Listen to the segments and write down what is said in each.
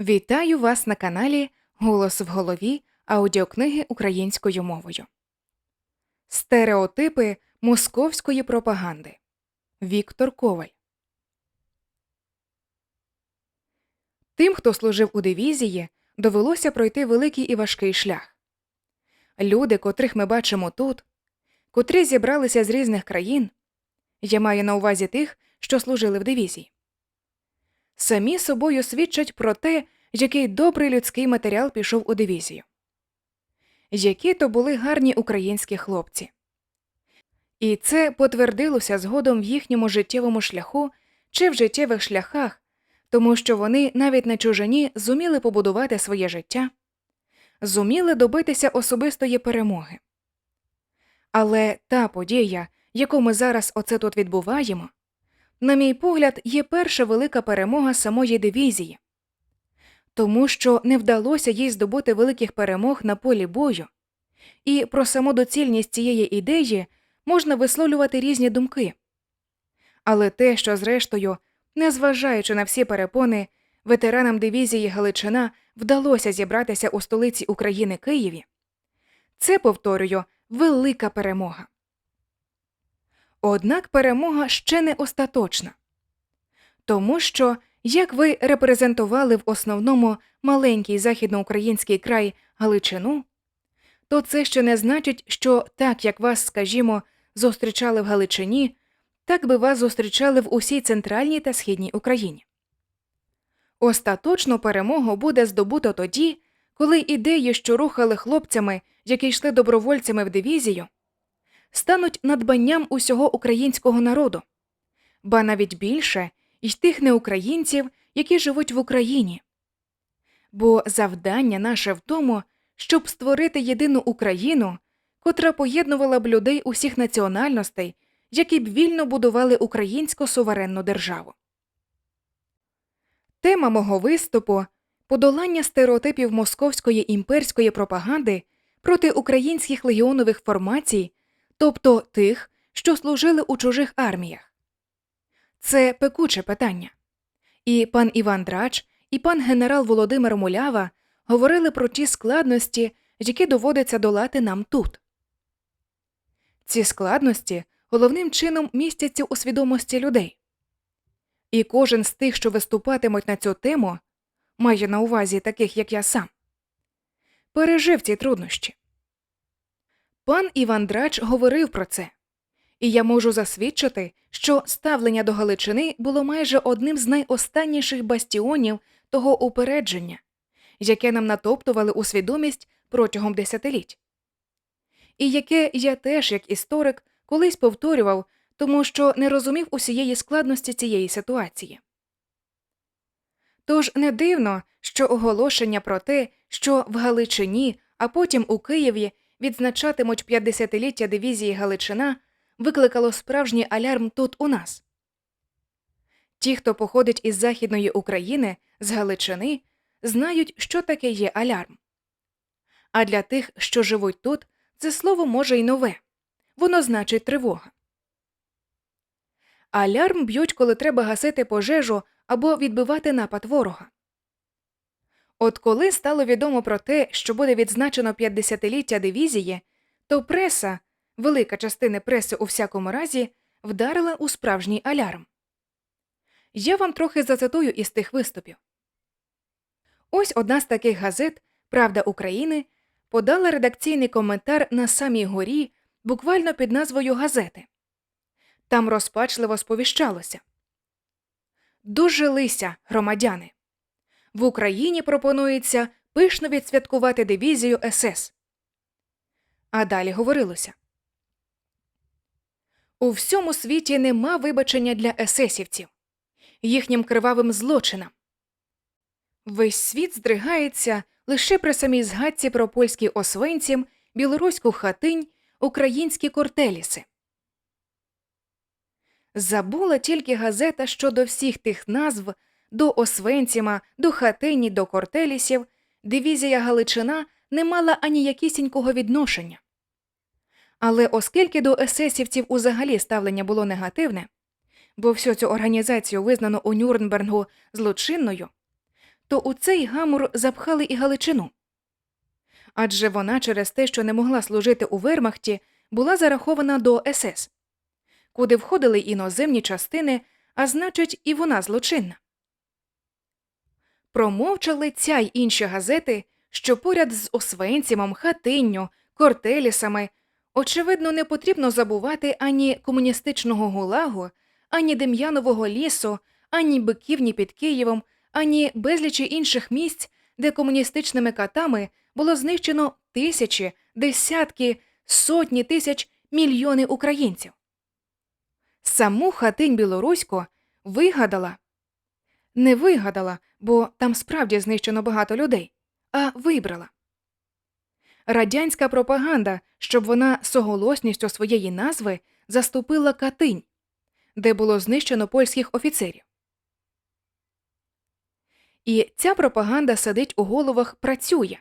Вітаю вас на каналі Голос в голові аудіокниги українською мовою. Стереотипи московської пропаганди. Віктор Коваль. Тим, хто служив у дивізії, довелося пройти великий і важкий шлях. Люди, котрих ми бачимо тут, котрі зібралися з різних країн, я маю на увазі тих, що служили в дивізії самі собою свідчать про те, який добрий людський матеріал пішов у дивізію. Які то були гарні українські хлопці. І це потвердилося згодом в їхньому життєвому шляху чи в життєвих шляхах, тому що вони навіть на чужині зуміли побудувати своє життя, зуміли добитися особистої перемоги. Але та подія, яку ми зараз оце тут відбуваємо, на мій погляд, є перша велика перемога самої дивізії, тому що не вдалося їй здобути великих перемог на полі бою, і про самодоцільність цієї ідеї можна висловлювати різні думки. Але те, що, зрештою, незважаючи на всі перепони, ветеранам дивізії Галичина вдалося зібратися у столиці України Києві, це, повторюю, велика перемога. Однак перемога ще не остаточна. Тому що, як ви репрезентували в основному маленький західноукраїнський край Галичину, то це ще не значить, що так як вас, скажімо, зустрічали в Галичині, так би вас зустрічали в усій центральній та східній Україні. Остаточну перемогу буде здобуто тоді, коли ідеї, що рухали хлопцями, які йшли добровольцями в дивізію, стануть надбанням усього українського народу, ба навіть більше й тих неукраїнців, які живуть в Україні. Бо завдання наше в тому, щоб створити єдину Україну, котра поєднувала б людей усіх національностей, які б вільно будували українську суверенну державу. Тема мого виступу подолання стереотипів московської імперської пропаганди проти українських легіонових формацій тобто тих, що служили у чужих арміях. Це пекуче питання. І пан Іван Драч, і пан генерал Володимир Мулява говорили про ті складності, які доводиться долати нам тут. Ці складності головним чином містяться у свідомості людей. І кожен з тих, що виступатимуть на цю тему, має на увазі таких, як я сам, пережив ці труднощі. Пан Іван Драч говорив про це, і я можу засвідчити, що ставлення до Галичини було майже одним з найостанніших бастіонів того упередження, яке нам натоптували у свідомість протягом десятиліть, і яке я теж, як історик, колись повторював, тому що не розумів усієї складності цієї ситуації. Тож не дивно, що оголошення про те, що в Галичині, а потім у Києві відзначатимуть 50-ліття дивізії Галичина, викликало справжній алярм тут у нас. Ті, хто походить із Західної України, з Галичини, знають, що таке є алярм. А для тих, що живуть тут, це слово може й нове воно значить тривога. Алярм б'ють, коли треба гасити пожежу або відбивати напад ворога. От коли стало відомо про те, що буде відзначено 50-ліття дивізії, то преса, велика частина преси у всякому разі, вдарила у справжній алярм. Я вам трохи зацитую із тих виступів. Ось одна з таких газет Правда України подала редакційний коментар на самій горі, буквально під назвою газети. Там розпачливо сповіщалося Дожилися, громадяни. В Україні пропонується пишно відсвяткувати дивізію СС. А далі говорилося у всьому світі нема вибачення для есесівців, їхнім кривавим злочинам. Весь світ здригається лише при самій згадці про польські освенців, білоруську хатинь, українські кортеліси. Забула тільки газета щодо всіх тих назв до Освенціма, до Хатині, до Кортелісів дивізія Галичина не мала ані якісінького відношення. Але оскільки до есесівців узагалі ставлення було негативне, бо всю цю організацію визнано у Нюрнбергу злочинною, то у цей гамур запхали і Галичину. Адже вона через те, що не могла служити у Вермахті, була зарахована до СС, куди входили іноземні частини, а значить, і вона злочинна. Промовчали ця й інші газети, що поряд з Освенцімом, Хатинню, Кортелісами, очевидно, не потрібно забувати ані комуністичного гулагу, ані Дем'янового лісу, ані биківні під Києвом, ані безлічі інших місць, де комуністичними катами було знищено тисячі, десятки, сотні тисяч мільйони українців. Саму хатинь білоруську вигадала не вигадала, бо там справді знищено багато людей, а вибрала. Радянська пропаганда, щоб вона соголосністю своєї назви заступила Катинь, де було знищено польських офіцерів. І ця пропаганда сидить у головах працює.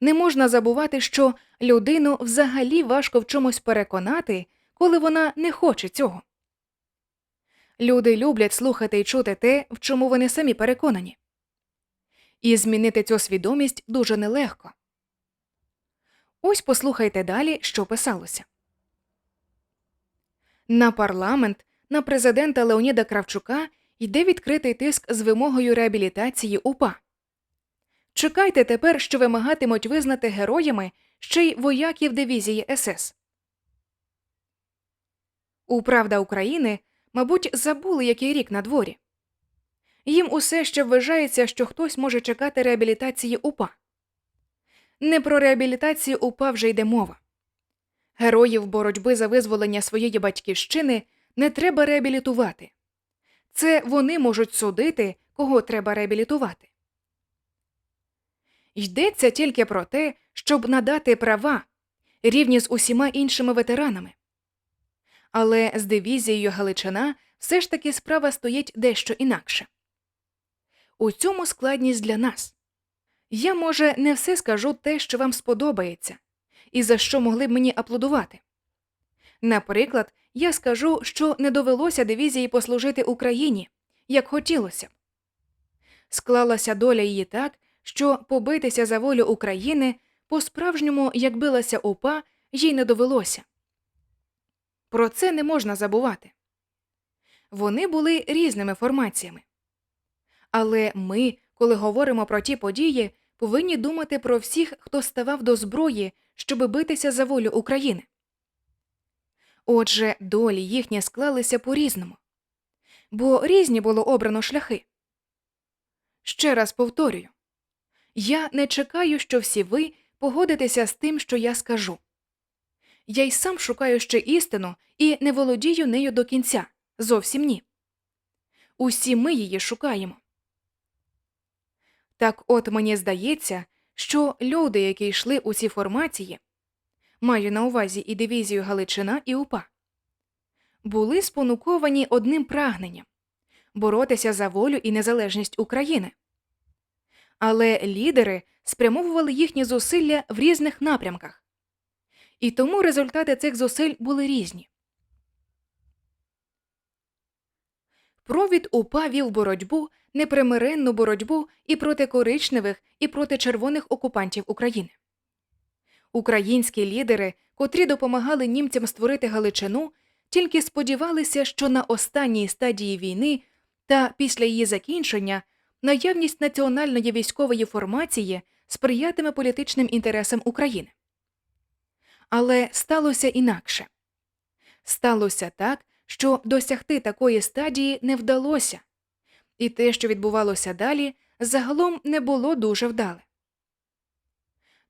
Не можна забувати, що людину взагалі важко в чомусь переконати, коли вона не хоче цього. Люди люблять слухати і чути те, в чому вони самі переконані. І змінити цю свідомість дуже нелегко. Ось послухайте далі, що писалося. На парламент, на президента Леоніда Кравчука йде відкритий тиск з вимогою реабілітації УПА. Чекайте тепер, що вимагатимуть визнати героями ще й вояків дивізії СС. У Правда України мабуть, забули, який рік на дворі. Їм усе ще вважається, що хтось може чекати реабілітації УПА. Не про реабілітацію УПА вже йде мова. Героїв боротьби за визволення своєї батьківщини не треба реабілітувати. Це вони можуть судити, кого треба реабілітувати. Йдеться тільки про те, щоб надати права рівні з усіма іншими ветеранами. Але з дивізією Галичина все ж таки справа стоїть дещо інакше. У цьому складність для нас. Я, може, не все скажу те, що вам сподобається, і за що могли б мені аплодувати. Наприклад, я скажу, що не довелося дивізії послужити Україні, як хотілося б. Склалася доля її так, що побитися за волю України по справжньому, як билася УПА, їй не довелося. Про це не можна забувати. Вони були різними формаціями. Але ми, коли говоримо про ті події, повинні думати про всіх, хто ставав до зброї, щоби битися за волю України. Отже, долі їхні склалися по різному, бо різні було обрано шляхи. Ще раз повторюю я не чекаю, що всі ви погодитеся з тим, що я скажу. Я й сам шукаю ще істину і не володію нею до кінця. Зовсім ні. Усі ми її шукаємо. Так от мені здається, що люди, які йшли у ці формації, маю на увазі і дивізію Галичина і УПА, були спонуковані одним прагненням боротися за волю і незалежність України. Але лідери спрямовували їхні зусилля в різних напрямках. І тому результати цих зусиль були різні. Провід УПА вів боротьбу, непримиренну боротьбу і проти коричневих, і проти червоних окупантів України. Українські лідери, котрі допомагали німцям створити Галичину, тільки сподівалися, що на останній стадії війни та після її закінчення наявність національної військової формації сприятиме політичним інтересам України. Але сталося інакше сталося так, що досягти такої стадії не вдалося, і те, що відбувалося далі, загалом не було дуже вдале.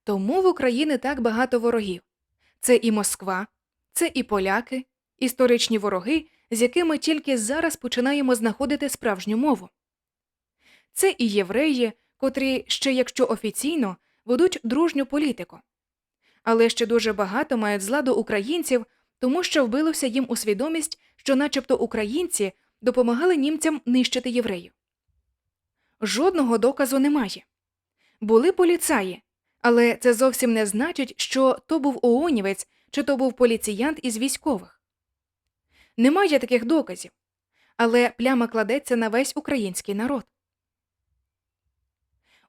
Тому в Україні так багато ворогів це і Москва, це і поляки, історичні вороги, з якими тільки зараз починаємо знаходити справжню мову. Це і євреї, котрі ще якщо офіційно ведуть дружню політику але ще дуже багато мають зла до українців, тому що вбилося їм у свідомість, що, начебто, українці допомагали німцям нищити євреїв. Жодного доказу немає. Були поліцаї, але це зовсім не значить, що то був ООНівець чи то був поліціянт із військових. Немає таких доказів, але пляма кладеться на весь український народ.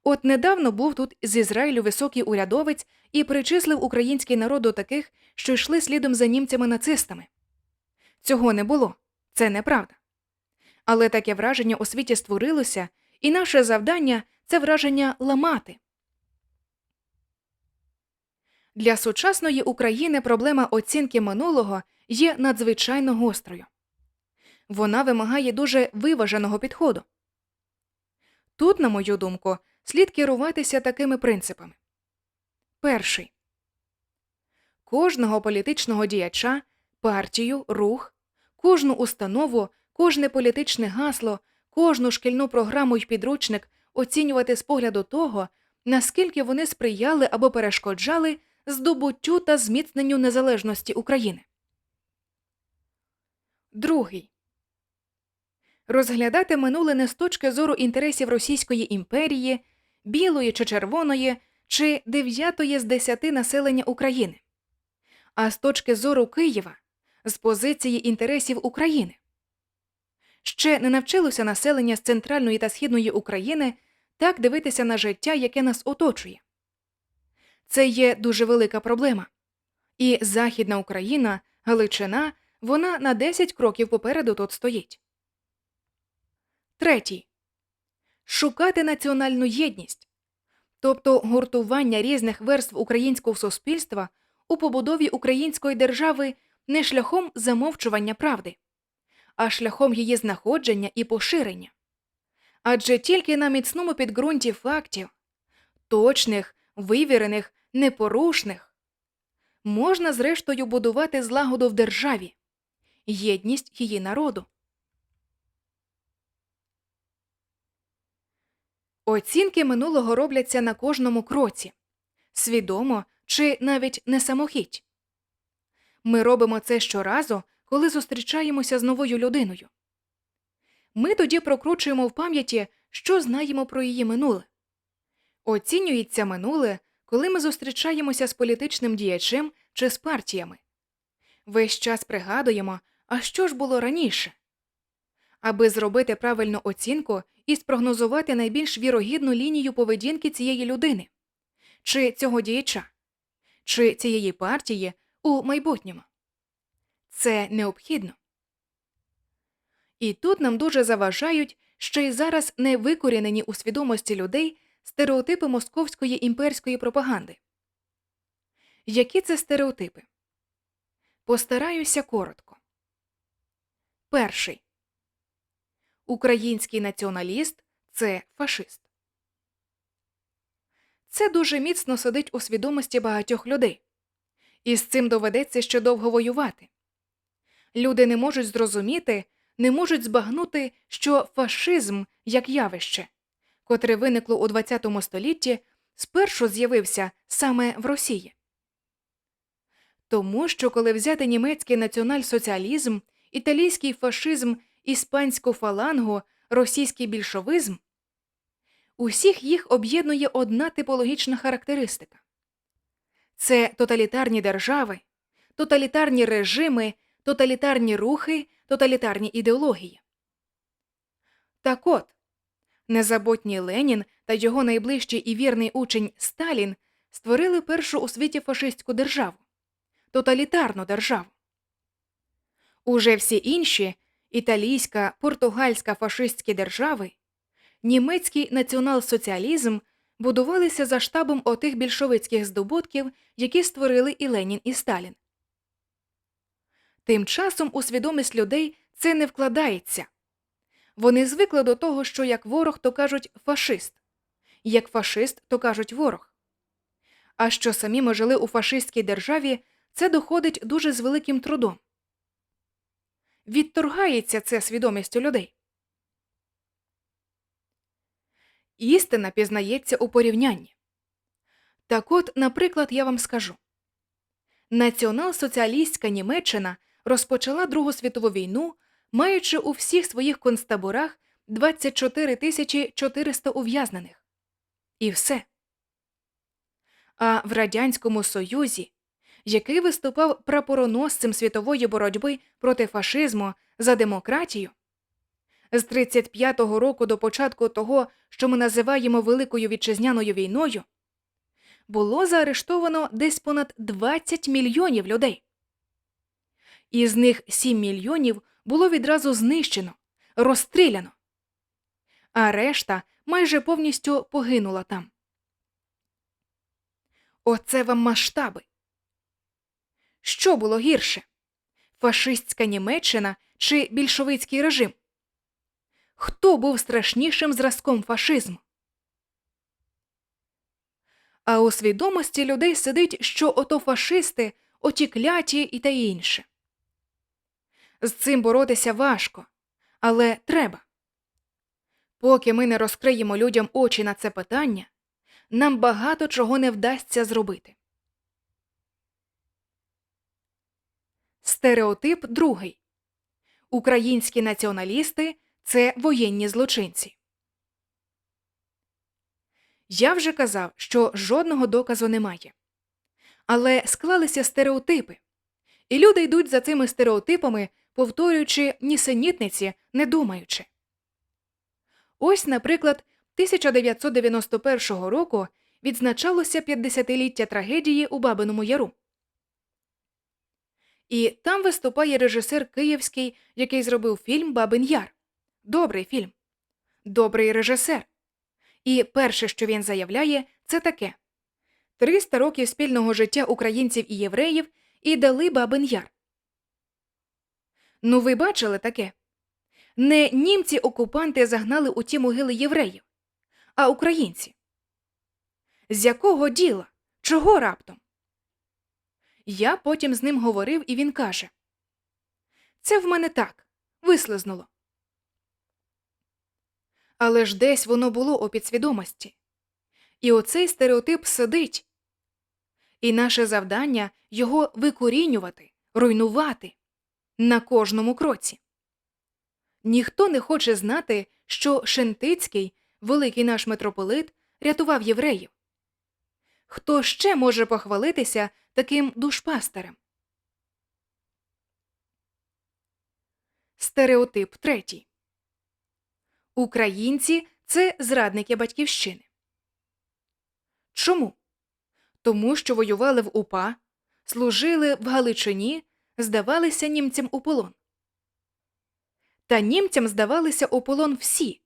От недавно був тут з Ізраїлю високий урядовець і причислив український народ до таких, що йшли слідом за німцями-нацистами. Цього не було, це неправда. Але таке враження у світі створилося, і наше завдання це враження ламати. Для сучасної України проблема оцінки минулого є надзвичайно гострою. Вона вимагає дуже виваженого підходу. Тут, на мою думку, слід керуватися такими принципами. Перший кожного політичного діяча, партію, рух, кожну установу, кожне політичне гасло, кожну шкільну програму й підручник оцінювати з погляду того, наскільки вони сприяли або перешкоджали здобуттю та зміцненню незалежності України. Другий розглядати минуле не з точки зору інтересів Російської імперії, білої чи червоної, чи дев'ятої з десяти населення України, а з точки зору Києва з позиції інтересів України. Ще не навчилося населення з центральної та східної України так дивитися на життя, яке нас оточує. Це є дуже велика проблема. І Західна Україна, Галичина, вона на 10 кроків попереду тут стоїть. Третій шукати національну єдність, тобто гуртування різних верств українського суспільства у побудові української держави не шляхом замовчування правди, а шляхом її знаходження і поширення. Адже тільки на міцному підґрунті фактів, точних, вивірених, непорушних, можна зрештою будувати злагоду в державі, єдність її народу. Оцінки минулого робляться на кожному кроці, свідомо чи навіть не самохідь. Ми робимо це щоразу, коли зустрічаємося з новою людиною. Ми тоді прокручуємо в пам'яті, що знаємо про її минуле. Оцінюється минуле, коли ми зустрічаємося з політичним діячем чи з партіями. Весь час пригадуємо, а що ж було раніше. Аби зробити правильну оцінку і спрогнозувати найбільш вірогідну лінію поведінки цієї людини, чи цього діяча, чи цієї партії у майбутньому. Це необхідно. І тут нам дуже заважають ще й зараз не викорінені у свідомості людей стереотипи московської імперської пропаганди. Які це стереотипи? Постараюся коротко. Перший Український націоналіст це фашист. Це дуже міцно сидить у свідомості багатьох людей, і з цим доведеться ще довго воювати. Люди не можуть зрозуміти, не можуть збагнути, що фашизм як явище, котре виникло у ХХ столітті, спершу з'явився саме в Росії. Тому що коли взяти німецький національсоціалізм, італійський фашизм іспанську фалангу, російський більшовизм, усіх їх об'єднує одна типологічна характеристика це тоталітарні держави, тоталітарні режими, тоталітарні рухи, тоталітарні ідеології. Так от незабутній Ленін та його найближчий і вірний учень Сталін створили першу у світі фашистську державу тоталітарну державу. Уже всі інші італійська, португальська фашистські держави, німецький націонал-соціалізм будувалися за штабом отих більшовицьких здобутків, які створили і Ленін і Сталін. Тим часом у свідомість людей це не вкладається. Вони звикли до того, що як ворог, то кажуть фашист, як фашист, то кажуть ворог. А що самі ми жили у фашистській державі, це доходить дуже з великим трудом відторгається це свідомістю людей. Істина пізнається у порівнянні. Так от, наприклад, я вам скажу Націонал-соціалістська Німеччина розпочала Другу світову війну, маючи у всіх своїх концтаборах 24 тисячі 400 ув'язнених. І все. А в Радянському Союзі який виступав прапороносцем світової боротьби проти фашизму за демократію, З 35-го року до початку того, що ми називаємо Великою Вітчизняною війною, було заарештовано десь понад 20 мільйонів людей. Із них 7 мільйонів було відразу знищено, розстріляно, а решта майже повністю погинула там. Оце вам масштаби. Що було гірше? Фашистська Німеччина чи більшовицький режим? Хто був страшнішим зразком фашизму? А у свідомості людей сидить, що ото фашисти, оті кляті і та інше. З цим боротися важко, але треба. Поки ми не розкриємо людям очі на це питання, нам багато чого не вдасться зробити. Стереотип другий. Українські націоналісти це воєнні злочинці. Я вже казав, що жодного доказу немає. Але склалися стереотипи, і люди йдуть за цими стереотипами, повторюючи нісенітниці, не думаючи. Ось, наприклад, 1991 року відзначалося 50-ліття трагедії у Бабиному Яру. І там виступає режисер київський, який зробив фільм Бабин Яр. Добрий фільм. Добрий режисер. І перше, що він заявляє, це таке: 300 років спільного життя українців і євреїв і дали Бабин Яр. Ну, ви бачили таке? Не німці окупанти загнали у ті могили євреїв, а українці. З якого діла? Чого раптом? Я потім з ним говорив, і він каже Це в мене так, вислизнуло. Але ж десь воно було у підсвідомості. І оцей стереотип сидить. І наше завдання його викорінювати, руйнувати на кожному кроці. Ніхто не хоче знати, що Шентицький, великий наш митрополит, рятував євреїв. Хто ще може похвалитися таким душпастерем? Стереотип третій. Українці це зрадники батьківщини. Чому? Тому що воювали в УПА, служили в Галичині, здавалися німцям у полон. Та німцям здавалися у полон всі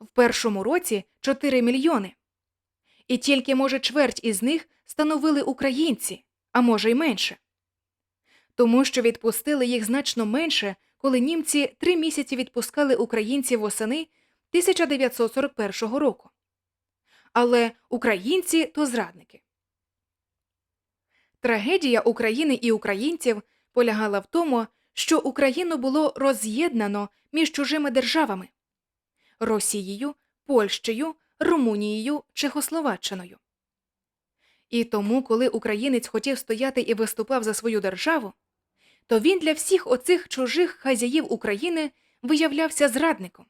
в першому році 4 мільйони. І тільки, може, чверть із них становили українці, а може й менше. Тому що відпустили їх значно менше, коли німці три місяці відпускали українців восени 1941 року. Але українці то зрадники. Трагедія України і українців полягала в тому, що Україну було роз'єднано між чужими державами Росією, Польщею, Румунією, Чехословаччиною. І тому, коли українець хотів стояти і виступав за свою державу, то він для всіх оцих чужих хазяїв України виявлявся зрадником.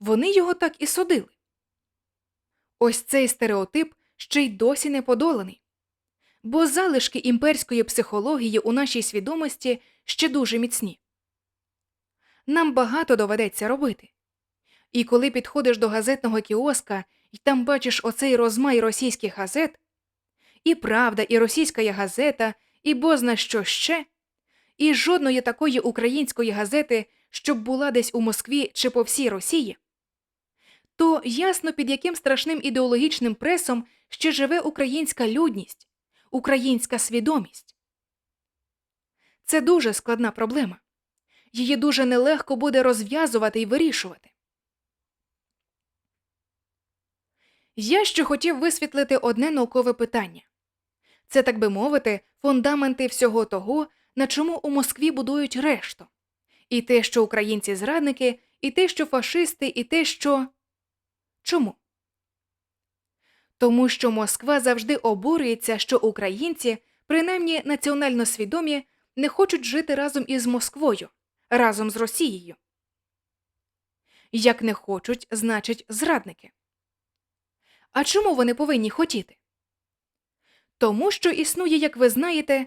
Вони його так і судили. Ось цей стереотип ще й досі не подоланий, бо залишки імперської психології у нашій свідомості ще дуже міцні. Нам багато доведеться робити. І коли підходиш до газетного кіоска і там бачиш оцей розмай російських газет, і правда, і російська є газета, і бозна що ще, і жодної такої української газети, щоб була десь у Москві чи по всій Росії, то ясно, під яким страшним ідеологічним пресом ще живе українська людність, українська свідомість. Це дуже складна проблема. Її дуже нелегко буде розв'язувати і вирішувати. Я ще хотів висвітлити одне наукове питання це, так би мовити, фундаменти всього того, на чому у Москві будують решту. І те, що українці зрадники, і те, що фашисти, і те, що. Чому? Тому що Москва завжди обурюється, що українці, принаймні національно свідомі, не хочуть жити разом із Москвою, разом з Росією. Як не хочуть, значить зрадники. А чому вони повинні хотіти? Тому що існує, як ви знаєте,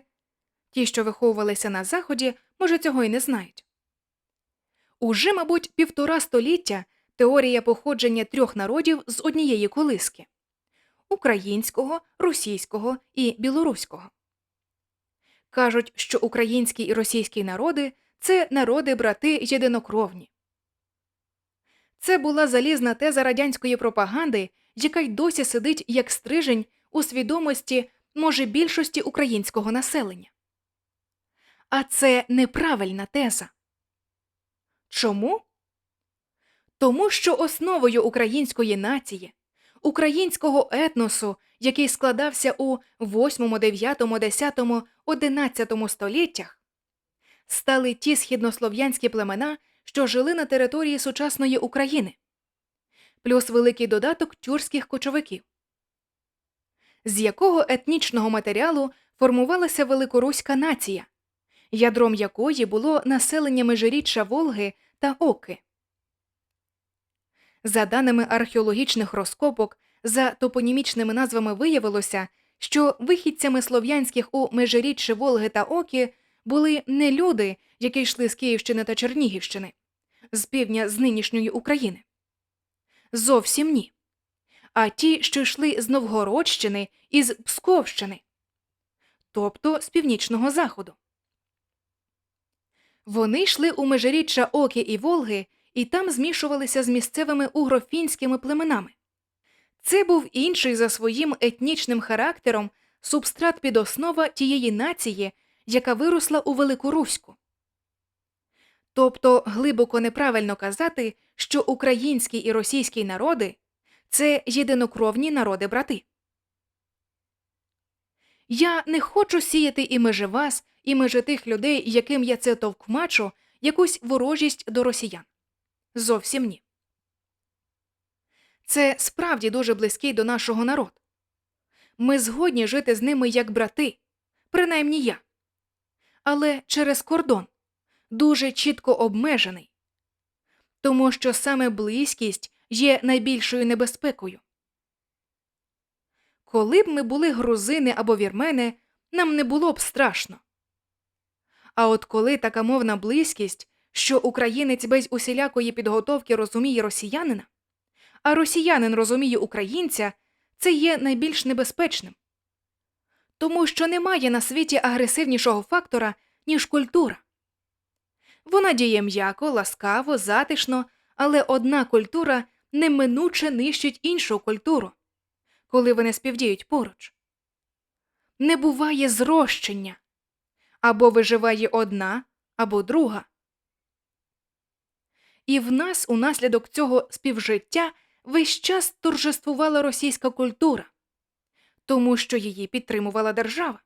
ті, що виховувалися на Заході, може, цього й не знають. Уже, мабуть, півтора століття теорія походження трьох народів з однієї колиски українського, російського і білоруського. Кажуть, що український і російський народи це народи брати єдинокровні. Це була залізна теза радянської пропаганди, яка й досі сидить як стрижень у свідомості, може, більшості українського населення. А це неправильна теза. Чому? Тому що основою української нації, українського етносу, який складався у 8, 9, 10, 11 століттях, стали ті східнослов'янські племена, що жили на території сучасної України, плюс великий додаток тюркських кочовиків, з якого етнічного матеріалу формувалася великоруська нація, ядром якої було населення межиріччя Волги та Оки. За даними археологічних розкопок, за топонімічними назвами виявилося, що вихідцями слов'янських у межиріччі Волги та Оки були не люди, які йшли з Київщини та Чернігівщини, з півдня з нинішньої України. Зовсім ні. А ті, що йшли з Новгородщини і з Псковщини, тобто з північного заходу. Вони йшли у межиріччя Оки і Волги і там змішувалися з місцевими угрофінськими племенами. Це був інший за своїм етнічним характером субстрат підоснова тієї нації, яка виросла у Велику Руську. Тобто глибоко неправильно казати, що український і російський народи це єдинокровні народи брати. Я не хочу сіяти і межи вас, і межи тих людей, яким я це товкмачу, якусь ворожість до росіян. Зовсім ні. Це справді дуже близький до нашого народу. Ми згодні жити з ними як брати, принаймні я. Але через кордон дуже чітко обмежений, тому що саме близькість є найбільшою небезпекою. Коли б ми були грузини або вірмени, нам не було б страшно. А от коли така мовна близькість, що українець без усілякої підготовки розуміє росіянина, а росіянин розуміє українця, це є найбільш небезпечним. Тому що немає на світі агресивнішого фактора, ніж культура. Вона діє м'яко, ласкаво, затишно, але одна культура неминуче нищить іншу культуру, коли вони співдіють поруч. Не буває зрощення або виживає одна, або друга. І в нас унаслідок цього співжиття весь час торжествувала російська культура, тому що її підтримувала держава.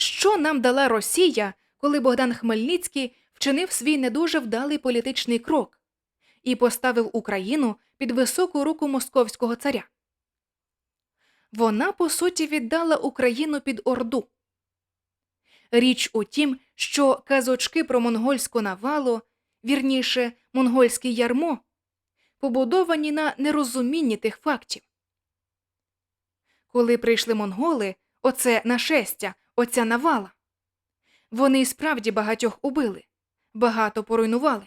Що нам дала Росія, коли Богдан Хмельницький вчинив свій не дуже вдалий політичний крок і поставив Україну під високу руку московського царя? Вона, по суті, віддала Україну під Орду. Річ у тім, що казочки про монгольську навалу, вірніше, монгольське ярмо, побудовані на нерозумінні тих фактів. Коли прийшли монголи, оце нашестя, оця навала. Вони справді багатьох убили, багато поруйнували.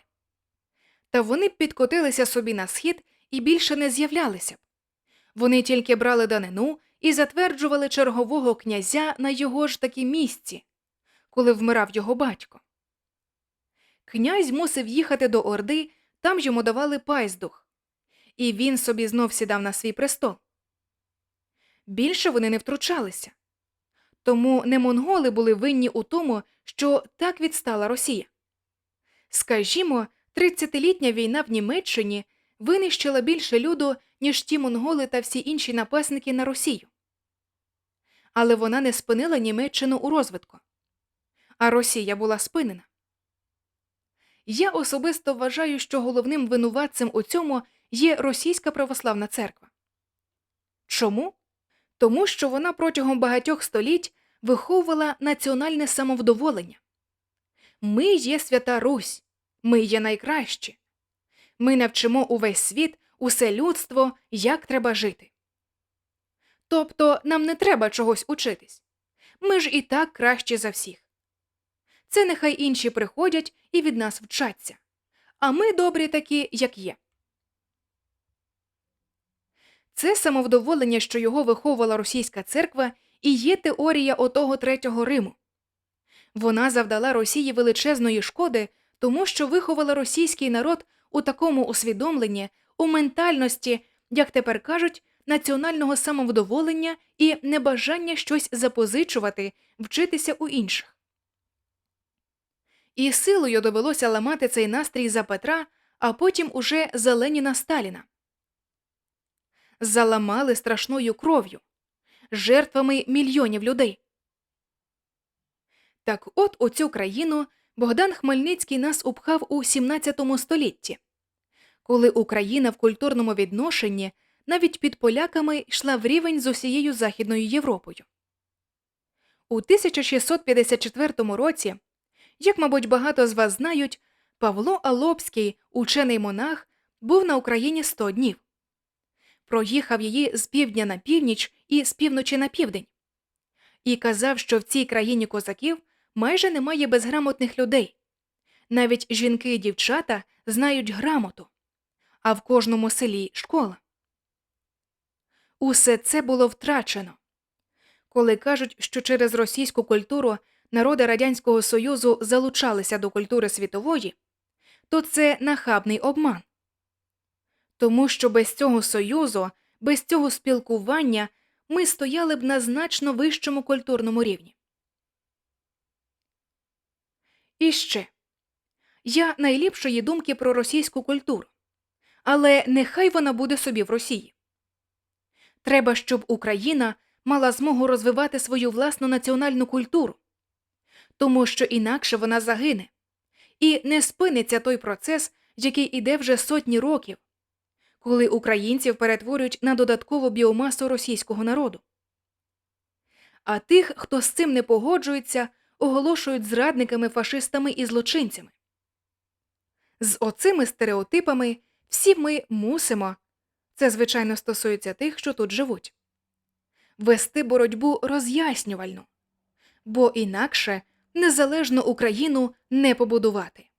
Та вони б підкотилися собі на схід і більше не з'являлися б. Вони тільки брали данину і затверджували чергового князя на його ж таки місці, коли вмирав його батько. Князь мусив їхати до Орди, там йому давали пайздух, і він собі знов сідав на свій престол. Більше вони не втручалися. Тому не монголи були винні у тому, що так відстала Росія. Скажімо, 30-літня війна в Німеччині винищила більше люду, ніж ті монголи та всі інші напасники на Росію. Але вона не спинила Німеччину у розвитку. А Росія була спинена. Я особисто вважаю, що головним винуватцем у цьому є Російська православна церква. Чому? Тому що вона протягом багатьох століть виховувала національне самовдоволення. Ми є свята Русь, ми є найкращі. Ми навчимо увесь світ, усе людство, як треба жити. Тобто нам не треба чогось учитись. Ми ж і так кращі за всіх. Це нехай інші приходять і від нас вчаться. А ми добрі такі, як є. Це самовдоволення, що його виховувала російська церква, і є теорія отого третього Риму. Вона завдала Росії величезної шкоди, тому що виховала російський народ у такому усвідомленні, у ментальності, як тепер кажуть, національного самовдоволення і небажання щось запозичувати, вчитися у інших. І силою довелося ламати цей настрій за Петра, а потім уже за Леніна Сталіна. Заламали страшною кров'ю, жертвами мільйонів людей. Так от у цю країну Богдан Хмельницький нас упхав у 17 столітті, коли Україна в культурному відношенні навіть під поляками йшла в рівень з усією Західною Європою. У 1654 році, як, мабуть, багато з вас знають, Павло Алопський, учений монах, був на Україні 100 днів. Проїхав її з півдня на північ і з півночі на південь. І казав, що в цій країні козаків майже немає безграмотних людей. Навіть жінки і дівчата знають грамоту, а в кожному селі школа. Усе це було втрачено. Коли кажуть, що через російську культуру народи Радянського Союзу залучалися до культури світової, то це нахабний обман. Тому що без цього союзу, без цього спілкування ми стояли б на значно вищому культурному рівні. І ще я найліпшої думки про російську культуру, але нехай вона буде собі в Росії. Треба, щоб Україна мала змогу розвивати свою власну національну культуру, тому що інакше вона загине, і не спиниться той процес, який іде вже сотні років, коли українців перетворюють на додаткову біомасу російського народу. А тих, хто з цим не погоджується, оголошують зрадниками, фашистами і злочинцями. З оцими стереотипами всі ми мусимо це, звичайно, стосується тих, що тут живуть вести боротьбу роз'яснювально, бо інакше незалежну Україну не побудувати.